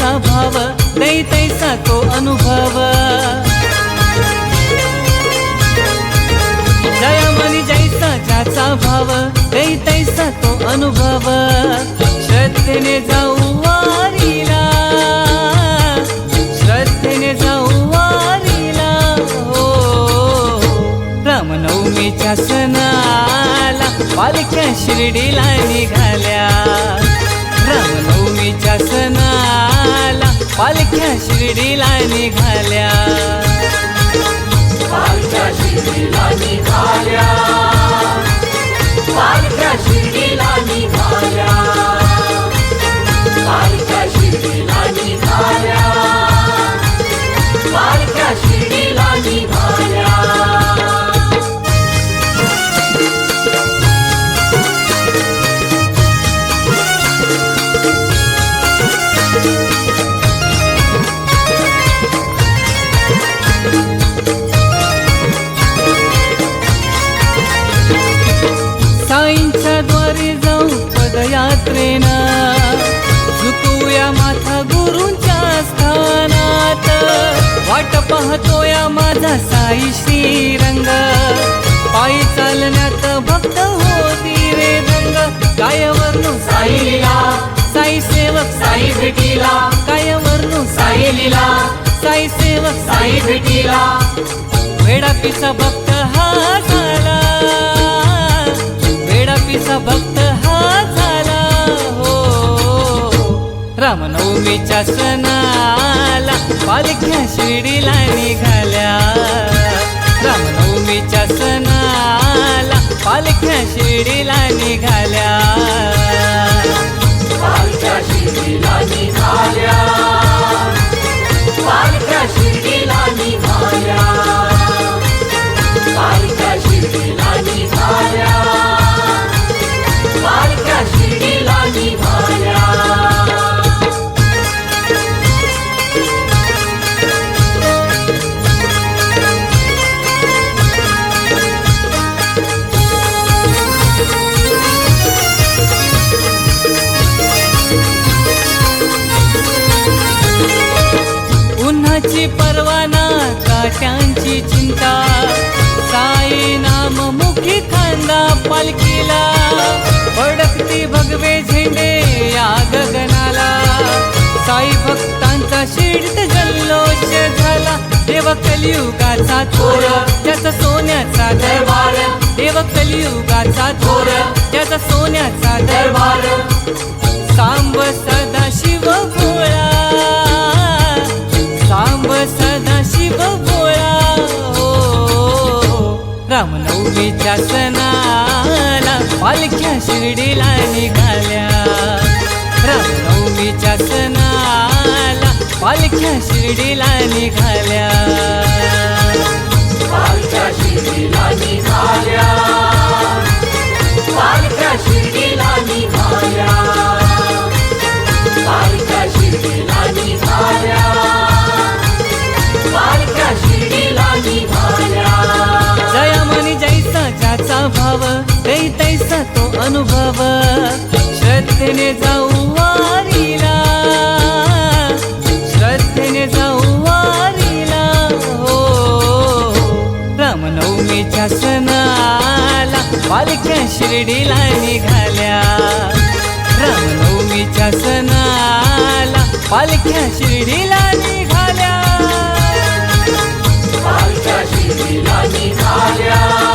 भाव दैतैसा तो अनुभव। जयमनी जैसा ज्याचा भाव दैतैसा तो अनुभव। श्रद्धेने जाऊ वारीला श्रद्धेने जाऊ वारीला हो रामनवमीच्या सणाला पालख्या शिर्डीला निघाल्या। रामनवमीच्या सणाला पालख्या शिर्डीला निघाल्या. पालख्या शिर्डीला निघाल्या. माझा श्रीरंग. पायी चालण्यात भक्त होती रे रंग काय वर्णू साई लिला साई सेवक साई भेटीला. काय साई लिला साई सेवक साई भेटीला. वेडापीचा भक्त हा झाला. वेडापीचा भक्त हा झाला. हो. रामनवमीच्या सणाला पालख्या शिर्डीला निघाल्या. रामनवमीच्या सणाला पालख्या शिर्डीला निघाल्या. उन्हाची परवाना काट्यांची चिंता. साई नाम मुखी खांदा पालखीला. भडकती भगवे झेंडे या गगनाला. साई भक्तांचा शिडत जल्लोष झाला. देव कलियुगाचा थोर त्याचा सोन्याचा दरबार. देव कलियुगाचा थोर त्याचा सोन्याचा दरबार. सांब सदा शिव भोळा. हो रामनवमीच्या सणाला पालख्या शिर्डीला निघाल्या. रामनवमीच्या सणाला पालख्या शिर्डीला निघाल्या. भाव ते तैसा तो अनुभव श्रद्धेने जाऊ वारीला. श्रद्धेने जाऊ वारीला हो. रामनवमीच्या सणाला पालख्या शिर्डीला निघाल्या. रामनवमीच्या सणाला पालख्या शिर्डीला निघाल्या. पालख्या शिर्डीला निघाल्या.